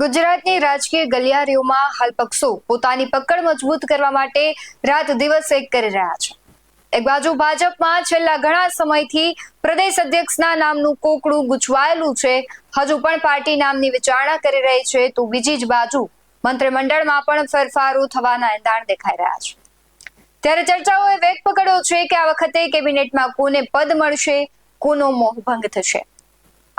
ગુજરાતની રાજકીય ગલિયારીઓમાં હાલ પક્ષો પોતાની પકડ મજબૂત કરવા માટે રાત દિવસ એક કરી રહ્યા છે. એક બાજુ ભાજપમાં છેલ્લા ઘણા સમયથી પ્રદેશ અધ્યક્ષના નામનું કોકડું ગૂંચવાયેલું છે. હજુ પણ પાર્ટી નામની વિચારણા કરી રહી છે તો બીજી જ બાજુ મંત્રીમંડળમાં પણ ફેરફારો થવાના એંધાણ દેખાઈ રહ્યા છે. ત્યારે ચર્ચાઓએ વેગ પકડ્યો છે કે આ વખતે કેબિનેટમાં કોને પદ મળશે, કોનો મોહભંગ થશે.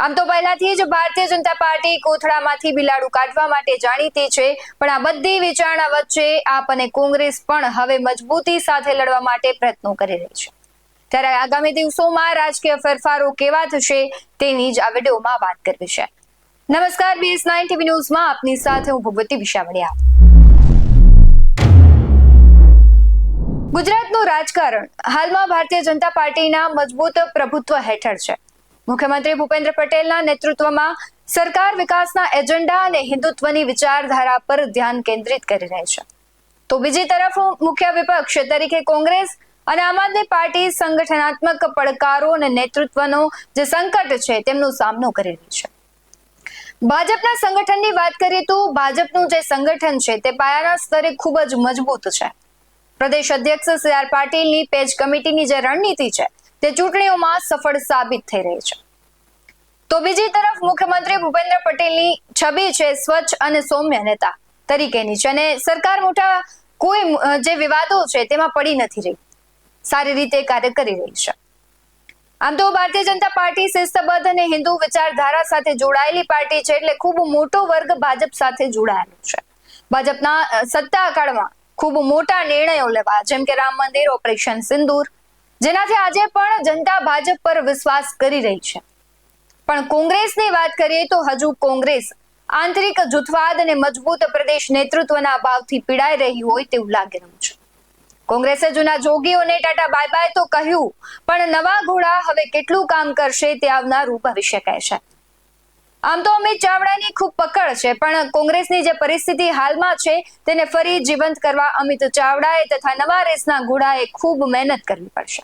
આમ તો પહેલાથી જ ભારતીય જનતા પાર્ટી કોથળામાંથી બિલાડું કાઢવા માટે જાણીતી છે, પણ આ બધી વિચારણા વચ્ચે આપ અને કોંગ્રેસ પણ હવે મજબૂતી સાથે લડવા માટે પ્રયત્નો કરી રહી છે. ત્યારે આગામી દિવસોમાં રાજકીય ફેરફારો કેવા થશે, તેની જ આ વિડીયોમાં વાત કરવી છે. નમસ્કાર બીએસ નાઇન ટીવી ન્યૂઝમાં આપની સાથે હું ભગવતી વિશાવડિયા. ગુજરાતનું રાજકારણ હાલમાં ભારતીય જનતા પાર્ટીના મજબૂત પ્રભુત્વ હેઠળ છે. મુખ્યમંત્રી ભૂપેન્દ્ર પટેલના નેતૃત્વમાં સરકાર વિકાસના એજન્ડા અને હિન્દુત્વની વિચારધારા પર ધ્યાન કેન્દ્રિત કરી રહી છે. તો બીજી તરફ મુખ્ય વિપક્ષ તરીકે કોંગ્રેસ અને આમ આદમી પાર્ટી સંગઠનાત્મક પડકારો અને નેતૃત્વનો જે સંકટ છે તેમનો સામનો કરી રહી છે. ભાજપના સંગઠનની વાત કરીએ તો ભાજપનું જે સંગઠન છે તે પાયાના સ્તરે ખૂબ જ મજબૂત છે. પ્રદેશ અધ્યક્ષ સી આર પાટીલની પેજ કમિટીની જે રણનીતિ છે તે ચૂંટણીઓમાં સફળ સાબિત થઈ રહી છે. તો બીજી તરફ મુખ્યમંત્રી ભૂપેન્દ્ર પટેલની છબી છે સ્વચ્છ અને સૌમ્ય નેતા તરીકેની છે અને સરકાર મોટા કોઈ જે વિવાદો છે તેમાં પડી નથી રહી. સારી રીતે કાર્ય કરી રહી છે. આમ તો ભારતીય જનતા પાર્ટી શિસ્તબદ્ધ અને હિન્દુ વિચારધારા સાથે જોડાયેલી પાર્ટી છે એટલે ખૂબ મોટો વર્ગ ભાજપ સાથે જોડાયેલો છે. ભાજપના સત્તા કાળમાં ખૂબ મોટા નિર્ણયો લેવા જેમ કે રામ મંદિર, ઓપરેશન સિંદૂર જેનાથી આજે પણ જનતા ભાજપ પર વિશ્વાસ કરી રહી છે. પણ કોંગ્રેસની વાત કરીએ તો હજુ કોંગ્રેસ આંતરિક જૂથવાદ અને મજબૂત પ્રદેશ નેતૃત્વના અભાવથી પીડાઈ રહી હોય તેવું લાગી રહ્યું છે. કોંગ્રેસે જૂના જોગીઓને ટાટા બાય બાય તો કહ્યું, પણ નવા ઘોડા હવે કેટલું કામ કરશે તે આવનારું ભવિષ્ય કહે છે. આમ તો અમિત ચાવડાની ખૂબ પકડ છે, પણ કોંગ્રેસની જે પરિસ્થિતિ હાલમાં છે, તેને ફરી જીવંત કરવા અમિત ચાવડાએ તથા નવા રેસના ઘોડાએ ખૂબ મહેનત કરવી પડશે.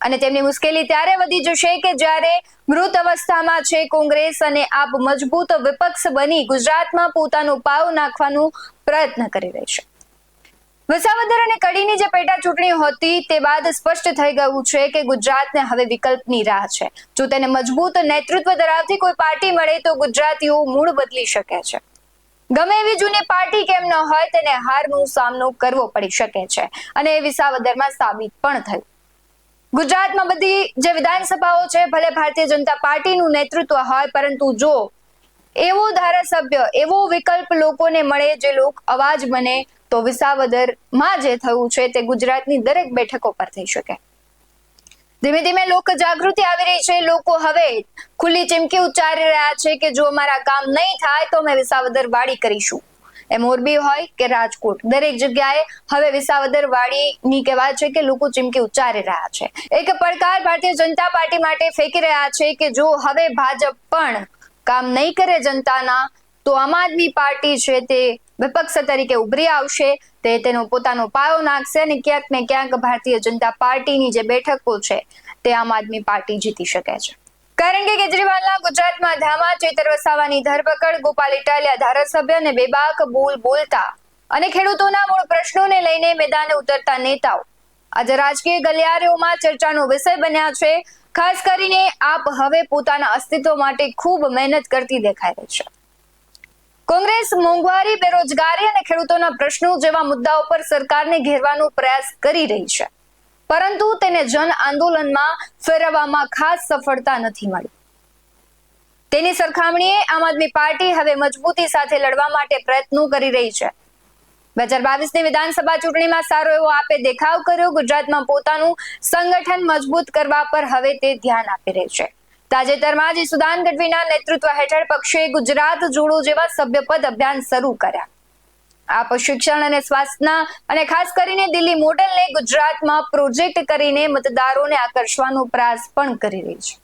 અને તેમની મુશ્કેલી ત્યારે વધી જશે કે જ્યારે મૃત અવસ્થામાં છે કોંગ્રેસ અને આપ મજબૂત વિપક્ષ બની ગુજરાતમાં પોતાનો પાવ નાખવાનું પ્રયત્ન કરી રહી છે. વિસાવદર અને કડીની જે પેટા ચૂંટણી હતી તે બાદ સ્પષ્ટ થઈ ગયું છે કે ગુજરાતને હવે વિકલ્પની રાહ છે. જો તેને મજબૂત નેતૃત્વ ધરાવતી કોઈ પાર્ટી મળે તો ગુજરાતીઓ મૂળ બદલી શકે છે. ગમે એવી જૂની પાર્ટી કેમ ન હોય તેને હારનો સામનો કરવો પડી શકે છે. અને એ વિસાવદરમાં સાબિત પણ થયું. ગુજરાતમાં બધી જે વિધાનસભાઓ છે, ભલે ભારતીય જનતા પાર્ટીનું નેતૃત્વ હોય, પરંતુ જો એવો ધારાસભ્ય, એવો વિકલ્પ લોકોને મળે જે લોક અવાજ બને તો વિસાવદરમાં જે થયું છે તે ગુજરાતની દરેક બેઠકો પર થઈ શકે. ધીમે ધીમે લોક જાગૃતિ આવી રહી છે, લોકો હવે ખુલ્લી ચીમકી ઉચ્ચારી રહ્યા છે કે જો અમારા કામ નહીં થાય તો અમે વિસાવદર વાડી કરીશું. એ મોરબી હોય કે રાજકોટ, દરેક જગ્યાએ હવે વિસાવદર વાડીની કહેવાય છે કે લોકો ચીમકી ઉચ્ચારી રહ્યા છે. એક પડકાર ભારતીય જનતા પાર્ટી માટે ફેંકી રહ્યા છે કે જો હવે ભાજપ પણ કામ નહીં કરે જનતાના, તો આમ આદમી પાર્ટી છે તે વિપક્ષ તરીકે ઉભરી આવશે, તે તેનો પોતાનો પાયો નાખશે અને ક્યાંક ને ક્યાંક ભારતીય જનતા પાર્ટીની જે બેઠકો છે, તે આમ આદમી પાર્ટી જીતી શકે છે. કારણ કે કેજરીવાલના ગુજરાતમાં ધામા ચેતર વસાવાની ધરપકડ, ગોપાલ ઇટાલિયા ધારાસભ્ય અને બેબાક બોલ બોલતા અને ખેડૂતોના મૂળ પ્રશ્નોને લઈને મેદાને ઉતરતા નેતાઓ આજે રાજકીય ગલિયારીઓમાં ચર્ચાનો વિષય બન્યા છે. ખાસ કરીને આપ હવે પોતાના અસ્તિત્વ માટે ખૂબ મહેનત કરતી દેખાઈ રહી છે. કોંગ્રેસ મોંઘવારી, બેરોજગારી અને ખેડૂતોના પ્રશ્નો જેવા મુદ્દાઓ પર સરકારને ઘેરવાનો પ્રયાસ કરી રહી છે. પરંતુ તેને જન આંદોલનમાં ફેરવવામાં ખાસ સફળતા નથી મળી. તેની સરખામણીએ આમ આદમી પાર્ટી હવે મજબૂતી સાથે લડવા માટે પ્રયત્નો કરી રહી છે. બે હજાર બાવીસની વિધાનસભા ચૂંટણીમાં સારો એવો આપે દેખાવ કર્યો. ગુજરાતમાં પોતાનું સંગઠન મજબૂત કરવા પર હવે તે ધ્યાન આપી રહી છે. તાજેતરમાં જ સુદાન ગઢવીના નેતૃત્વ હેઠળ પક્ષે ગુજરાત જોડો જેવા સભ્યપદ અભિયાન શરૂ કર્યા. આ શિક્ષણ અને સ્વાસ્થ્યના અને ખાસ કરીને દિલ્હી મોડલને ગુજરાતમાં પ્રોજેક્ટ કરીને મતદારોને આકર્ષવાનો પ્રયાસ પણ કરી રહી છે.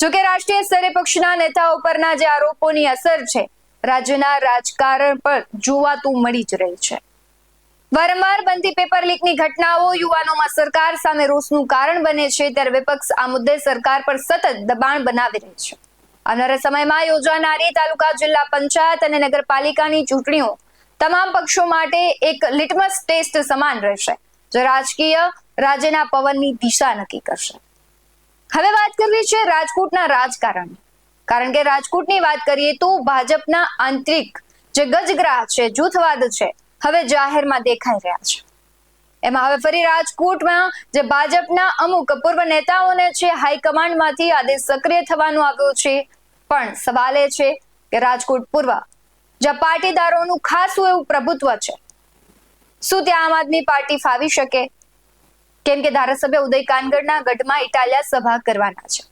જોકે રાષ્ટ્રીય સ્તરે પક્ષના નેતાઓ પરના જે આરોપોની અસર છે રાજ્યના રાજકારણ પર જોવાતું મળી જ રહે છે. વારંવાર બનતી પેપર લીકની ઘટનાઓ યુવાનોમાં સરકાર સામે રોષનું કારણ બને છે ત્યારે વિપક્ષ આ મુદ્દે સરકાર પર સતત દબાણ બનાવી રહી છે. આવનારા સમયમાં યોજાનારી તાલુકા જિલ્લા પંચાયત અને નગરપાલિકાની ચૂંટણીઓ તમામ પક્ષો માટે એક લિટમસ ટેસ્ટ સમાન રહેશે, જે રાજકીય રાજ્યના પવનની દિશા નક્કી કરશે. હવે વાત કરવી છે રાજકોટના રાજકારણ કારણ કે રાજકોટની વાત કરીએ તો ભાજપના આંતરિક જે ગજગ્રાહ છે, જૂથવાદ છે, હવે જાહેરમાં દેખાઈ રહ્યા છે. એમાં હવે ફરી રાજકોટમાં જે ભાજપના અમુક પૂર્વ નેતાઓને છે, હાઈકમાન્ડમાંથી આદેશ સક્રિય થવાનું આવ્યું છે. પણ સવાલ એ છે કે રાજકોટ પૂર્વ, જ્યાં પાટીદારોનું ખાસું એવું પ્રભુત્વ છે, શું ત્યાં આમ આદમી પાર્ટી ફાવી શકે? કેમ કે ધારાસભ્ય ઉદય કાનગડના ગઢમાં ઇટાલિયા સભા કરવાના છે.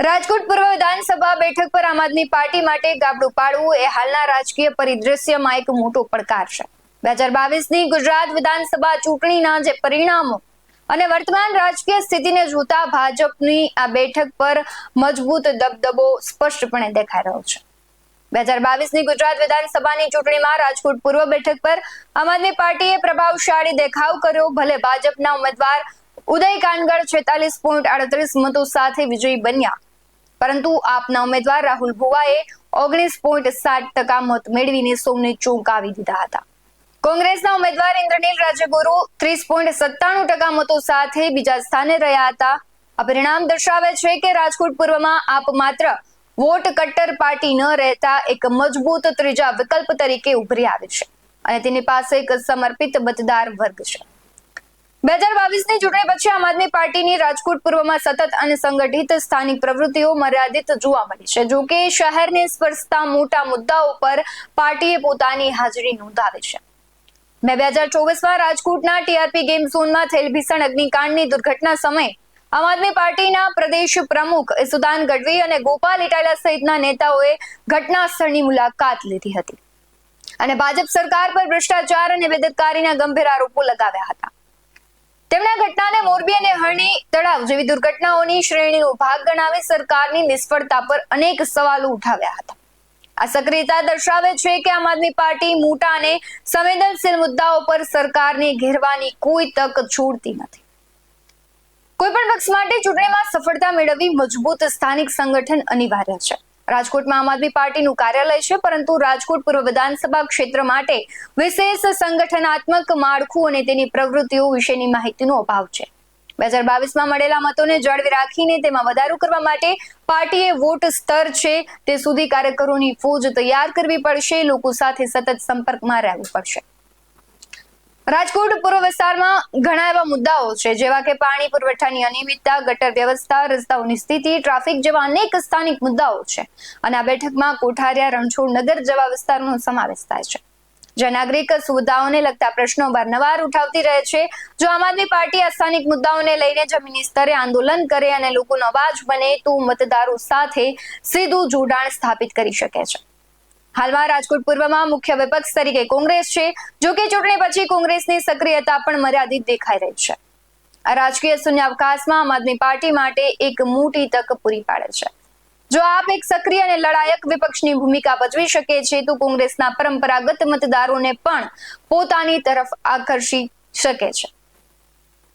રાજકોટ પૂર્વ વિધાનસભા બેઠક પર આમ આદમી પાર્ટી માટે ગાબડું પાડવું એ હાલના રાજકીય પરિદ્રશ્યમાં એક મોટો પડકાર છે. બે હજાર બાવીસની ગુજરાત વિધાનસભા ચૂંટણીના જે પરિણામો અને વર્તમાન રાજકીય સ્થિતિને જોતા ભાજપની આ બેઠક પર મજબૂત દબદબો સ્પષ્ટપણે દેખાઈ રહ્યો છે. બે હજાર બાવીસની ગુજરાત વિધાનસભાની ચૂંટણીમાં રાજકોટ પૂર્વ બેઠક પર આમ આદમી પાર્ટીએ પ્રભાવશાળી દેખાવ કર્યો. ભલે ભાજપના ઉમેદવાર ઉદય કાનગર છેતાલીસ પોઈન્ટ આડત્રીસ મતો સાથે વિજયી બન્યા પરંતુ આપના ઉમેદવાર રાહુલ ભુવાએ ઓગણીસ પોઈન્ટ સાત ટકા મત મેળવીને સોમને ચોંકાવી દીધા હતા. કોંગ્રેસના ઉમેદવાર ઇન્દ્રનીલ રાજગુરુ ત્રીસ પોઈન્ટ સત્તાણું ટકા મતો સાથે બીજા સ્થાને રહ્યા હતા. આ પરિણામ દર્શાવે છે કે રાજકોટ પૂર્વમાં આપ માત્ર વોટ કટ્ટર પાર્ટી ન રહેતા એક મજબૂત ત્રીજા વિકલ્પ તરીકે ઉભરી આવે છે અને તેની પાસે એક સમર્પિત મતદાર વર્ગ છે. બે હજાર બાવીસની ચૂંટણી પછી આમ આદમી પાર્ટીની રાજકોટ પૂર્વમાં સતત અને સંગઠિત સ્થાનિક પ્રવૃત્તિઓ મર્યાદિત જોવા મળી છે. જો કે શહેરને સ્પર્શતા મોટા મુદ્દાઓ પર પાર્ટીએ પોતાની હાજરી નોંધાવી છે. મે બે હજાર ચોવીસમાં રાજકોટના ટીઆરપી ગેમ ઝોનમાં થયેલ ભીષણ અગ્નિકાંડની દુર્ઘટના સમયે આમ આદમી પાર્ટીના પ્રદેશ પ્રમુખ સુદાન ગઢવી અને ગોપાલ ઇટાલા સહિતના નેતાઓએ ઘટના સ્થળની મુલાકાત લીધી હતી. અને ભાજપ સરકાર પર ભ્રષ્ટાચાર અને બેદરકારીના ગંભીર આરોપો લગાવ્યા હતા. ઘટનાને મોરબી અને હરણી તળાવ જેવી દુર્ઘટનાઓની શ્રેણીનો ભાગ ગણાવી સરકારની નિષ્ફળતા પર અનેક સવાલો ઉઠાવ્યા હતા. આ સક્રિયતા દર્શાવે છે કે આમ આદમી પાર્ટી મોટા અને સંવેદનશીલ મુદ્દાઓ પર સરકારને ઘેરવાની કોઈ તક છોડતી નથી. કોઈ પણ પક્ષ માટે ચૂંટણીમાં સફળતા મેળવવી મજબૂત સ્થાનિક સંગઠન અનિવાર્ય છે. રાજકોટમાં આમ આદમી પાર્ટીનું કાર્યાલય છે, પરંતુ રાજકોટ પૂર્વ વિધાનસભા ક્ષેત્ર માટે વિશેષ સંગઠનાત્મક માળખું અને તેની પ્રવૃત્તિઓ વિશેની માહિતીનો અભાવ છે. બે હજાર બાવીસમાં મળેલા મતોને જાળવી રાખીને તેમાં વધારો કરવા માટે પાર્ટીએ વોટ સ્તર છે, તે સુધી કાર્યકરોની ફોજ તૈયાર કરવી પડશે, લોકો સાથે સતત સંપર્કમાં રહેવું પડશે. રાજકોટ પૂર્વ વિસ્તારમાં ઘણા એવા મુદ્દાઓ છે, જેવા કે પાણી પુરવઠાની અનિયમિતતા, ગટર વ્યવસ્થા, રસ્તાઓની સ્થિતિ, ટ્રાફિક જેવા અનેક સ્થાનિક મુદ્દાઓ છે. અને આ બેઠકમાં કોઠારિયા, રણછોડ નગર જેવા વિસ્તારનો સમાવેશ થાય છે. જે નાગરિક સુવિધાઓને લગતા પ્રશ્નો વારંવાર ઉઠાવતી રહે છે, જો આમ આદમી પાર્ટી આ સ્થાનિક મુદ્દાઓને લઈને જમીની સ્તરે આંદોલન કરે અને લોકોનો અવાજ બને, તો મતદારો સાથે સીધું જોડાણ સ્થાપિત કરી શકે છે. હાલમાં રાજકોટ પૂર્વમાં મુખ્ય વિપક્ષ તરીકે કોંગ્રેસ છે. જો કે ચૂંટણી પછી કોંગ્રેસની સક્રિયતા પણ મર્યાદિત દેખાઈ રહી છે. આ રાજકીય શૂન્યાવકાશમાં આમ આદમી પાર્ટી માટે એક મોટી તક પૂરી પાડે છે. જો આપ એક સક્રિય અને લડાયક વિપક્ષની ભૂમિકા ભજવી શકે છે, તો કોંગ્રેસના પરંપરાગત મતદારોને પણ પોતાની તરફ આકર્ષી શકે છે.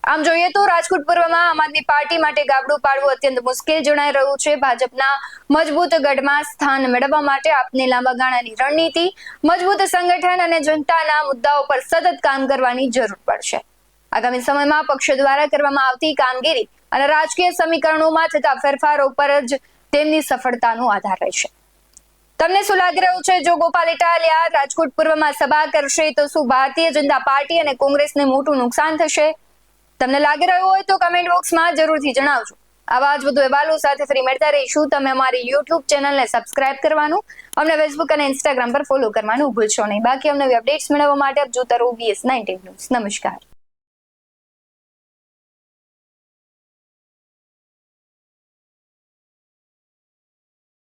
આમ જોઈએ તો રાજકોટ પૂર્વમાં આમ આદમી પાર્ટી માટે ગાબડું પાડવું અત્યંત મુશ્કેલ જણાઈ રહ્યું છે. ભાજપના મજબૂત ગઢમાં સ્થાન મેળવવા માટે આપની લાંબા ગાળાની રણનીતિ, મજબૂત સંગઠન અને જનતાના મુદ્દાઓ પર સતત કામ કરવાની જરૂર પડશે. આગામી સમયમાં પક્ષ દ્વારા કરવામાં આવતી કામગીરી અને રાજકીય સમીકરણોમાં થતા ફેરફારો પર જ તેમની સફળતાનો આધાર રહેશે. તમને શું લાગી રહ્યું છે? જો ગોપાલ ઇટાલિયા રાજકોટ પૂર્વમાં સભા કરશે તો શું ભારતીય જનતા પાર્ટી અને કોંગ્રેસને મોટું નુકસાન થશે? તમને લાગી રહ્યું હોય તો કમેન્ટ બોક્સમાં જરૂરથી જણાવજો. આવા જ વધુ અહેવાલો સાથે ફરી મળતા રહીશું. તમે અમારી યુટ્યુબ ચેનલને સબસ્ક્રાઇબ કરવાનું, અમને ફેસબુક અને ઇન્સ્ટાગ્રામ પર ફોલો કરવાનું ભૂલશો નહીં. બાકી અમને અપડેટ્સ મેળવવા માટે આપ જોતા રહો બીએસ નાઇન્ટીન ન્યૂઝ નમસ્કાર.